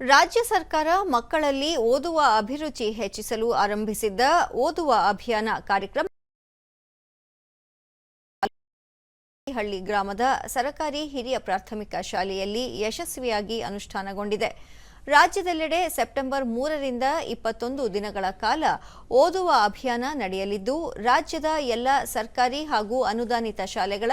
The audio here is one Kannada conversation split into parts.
ರಾಜ್ಯ ಸರ್ಕಾರ ಮಕ್ಕಳಲ್ಲಿ ಓದುವ ಅಭಿರುಚಿ ಹೆಚ್ಚಿಸಲು ಆರಂಭಿಸಿದ್ದ ಓದುವ ಅಭಿಯಾನ ಕಾರ್ಯಕ್ರಮ ಹಳ್ಳಿ ಗ್ರಾಮದ ಸರಕಾರಿ ಹಿರಿಯ ಪ್ರಾಥಮಿಕ ಶಾಲೆಯಲ್ಲಿ ಯಶಸ್ವಿಯಾಗಿ ಅನುಷ್ಠಾನಗೊಂಡಿದೆ. ರಾಜ್ಯದೆಲ್ಲೆಡೆ ಸೆಪ್ಟೆಂಬರ್ ಮೂರರಿಂದ ಇಪ್ಪತ್ತೊಂದು ದಿನಗಳ ಕಾಲ ಓದುವ ಅಭಿಯಾನ ನಡೆಯಲಿದ್ದು, ರಾಜ್ಯದ ಎಲ್ಲ ಸರ್ಕಾರಿ ಹಾಗೂ ಅನುದಾನಿತ ಶಾಲೆಗಳ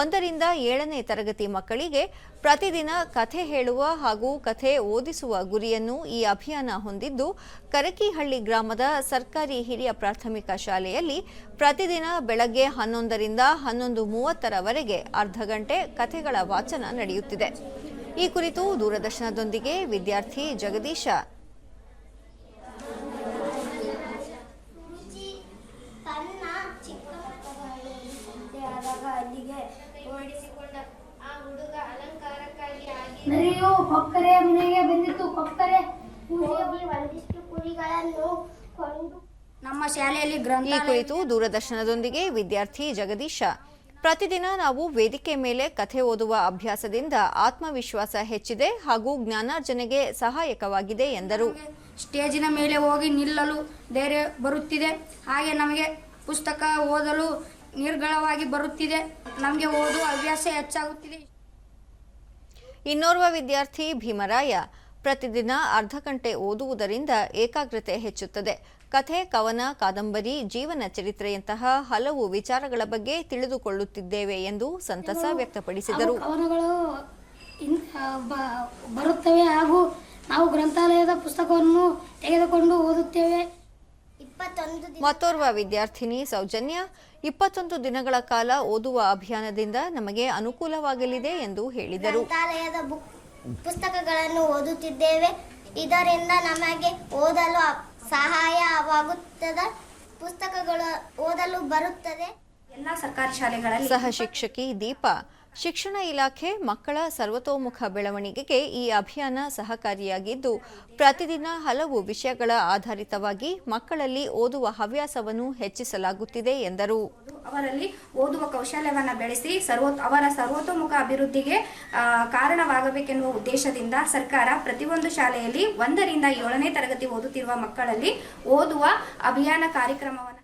ಒಂದರಿಂದ ಏಳನೇ ತರಗತಿ ಮಕ್ಕಳಿಗೆ ಪ್ರತಿದಿನ ಕಥೆ ಹೇಳುವ ಹಾಗೂ ಕಥೆ ಓದಿಸುವ ಗುರಿಯನ್ನು ಈ ಅಭಿಯಾನ ಹೊಂದಿದ್ದು, ಕರಕಿಹಳ್ಳಿ ಗ್ರಾಮದ ಸರ್ಕಾರಿ ಹಿರಿಯ ಪ್ರಾಥಮಿಕ ಶಾಲೆಯಲ್ಲಿ ಪ್ರತಿದಿನ ಬೆಳಗ್ಗೆ ಹನ್ನೊಂದರಿಂದ ಹನ್ನೊಂದು ಮೂವತ್ತರವರೆಗೆ ಅರ್ಧ ಗಂಟೆ ಕಥೆಗಳ ವಾಚನ ನಡೆಯುತ್ತಿದೆ. ಈ ಕುರಿತು ದೂರದರ್ಶನದೊಂದಿಗೆ ವಿದ್ಯಾರ್ಥಿ ಜಗದೀಶ. ನರಿಯು ಕೊಕ್ಕರೆ ಮನೆಗೆ ಬಂದಿತ್ತು ಕೊಕ್ಕರೆ. ಒಂದಿಷ್ಟು ಕುರಿಗಳನ್ನು ಕೊಂಡು ನಮ್ಮ ಶಾಲೆಯಲ್ಲಿ ಈ ಕುರಿತು ದೂರದರ್ಶನದೊಂದಿಗೆ ವಿದ್ಯಾರ್ಥಿ ಜಗದೀಶ. ಪ್ರತಿದಿನ ನಾವು ವೇದಿಕೆ ಮೇಲೆ ಕಥೆ ಓದುವ ಅಭ್ಯಾಸದಿಂದ ಆತ್ಮವಿಶ್ವಾಸ ಹೆಚ್ಚಿದೆ ಹಾಗೂ ಜ್ಞಾನಾರ್ಜನೆಗೆ ಸಹಾಯಕವಾಗಿದೆ ಎಂದರು. ಸ್ಟೇಜಿನ ಮೇಲೆ ಹೋಗಿ ನಿಲ್ಲಲು ಧೈರ್ಯ ಬರುತ್ತಿದೆ. ಹಾಗೆ ನಮಗೆ ಪುಸ್ತಕ ಓದಲು ನಿರ್ಗಳವಾಗಿ ಬರುತ್ತಿದೆ. ನಮಗೆ ಓದುವ ಹವ್ಯಾಸ ಹೆಚ್ಚಾಗುತ್ತಿದೆ. ಇನ್ನೋರ್ವ ವಿದ್ಯಾರ್ಥಿ ಭೀಮರಾಯ ಪ್ರತಿದಿನ ಅರ್ಧ ಗಂಟೆ ಓದುವುದರಿಂದ ಏಕಾಗ್ರತೆ ಹೆಚ್ಚುತ್ತದೆ. ಕಥೆ ಕವನ ಕಾದಂಬರಿ ಜೀವನ ಚರಿತ್ರೆಯಂತಹ ಹಲವು ವಿಚಾರಗಳ ಬಗ್ಗೆ ತಿಳಿದುಕೊಳ್ಳುತ್ತಿದ್ದೇವೆ ಎಂದು ಸಂತಸ ವ್ಯಕ್ತಪಡಿಸಿದರು. ಕವನಗಳು ಬರುತ್ತವೆ ಹಾಗೂ ನಾವು ಗ್ರಂಥಾಲಯದ ಪುಸ್ತಕವನ್ನು ತೆಗೆದುಕೊಂಡು ಓದುತ್ತೇವೆ. ಮತ್ತೋರ್ವ ವಿದ್ಯಾರ್ಥಿನಿ ಸೌಜನ್ಯ ಇಪ್ಪತ್ತೊಂದು ದಿನಗಳ ಕಾಲ ಓದುವ ಅಭಿಯಾನದಿಂದ ನಮಗೆ ಅನುಕೂಲವಾಗಲಿದೆ ಎಂದು ಹೇಳಿದರು. ಗ್ರಂಥಾಲಯದ ಬುಕ್ ಪುಸ್ತಕಗಳನ್ನು ಓದುತ್ತಿದ್ದೇವೆ. ಇದರಿಂದ ನಮಗೆ ಓದಲು ಸಹಾಯವಾಗುತ್ತದೆ. ಪುಸ್ತಕಗಳು ಓದಲು ಬರುತ್ತದೆ. ಎಲ್ಲ ಸರ್ಕಾರಿ ಶಾಲೆಗಳಲ್ಲಿ ಸಹ ಶಿಕ್ಷಕಿ ದೀಪಾ. ಶಿಕ್ಷಣ ಇಲಾಖೆ ಮಕ್ಕಳ ಸರ್ವತೋಮುಖ ಬೆಳವಣಿಗೆಗೆ ಈ ಅಭಿಯಾನ ಸಹಕಾರಿಯಾಗಿದ್ದು ಪ್ರತಿದಿನ ಹಲವು ವಿಷಯಗಳ ಆಧಾರಿತವಾಗಿ ಮಕ್ಕಳಲ್ಲಿ ಓದುವ ಹವ್ಯಾಸವನ್ನು ಹೆಚ್ಚಿಸಲಾಗುತ್ತಿದೆ ಎಂದರು. ಅವರಲ್ಲಿ ಓದುವ ಕೌಶಲ್ಯವನ್ನು ಬೆಳೆಸಿ ಸರ್ವೋ ಅವರ ಸರ್ವತೋಮುಖ ಅಭಿವೃದ್ಧಿಗೆ ಕಾರಣವಾಗಬೇಕೆನ್ನುವ ಉದ್ದೇಶದಿಂದ ಸರ್ಕಾರ ಪ್ರತಿಯೊಂದು ಶಾಲೆಯಲ್ಲಿ ಒಂದರಿಂದ ಏಳನೇ ತರಗತಿ ಓದುತ್ತಿರುವ ಮಕ್ಕಳಲ್ಲಿ ಓದುವ ಅಭಿಯಾನ ಕಾರ್ಯಕ್ರಮವನ್ನು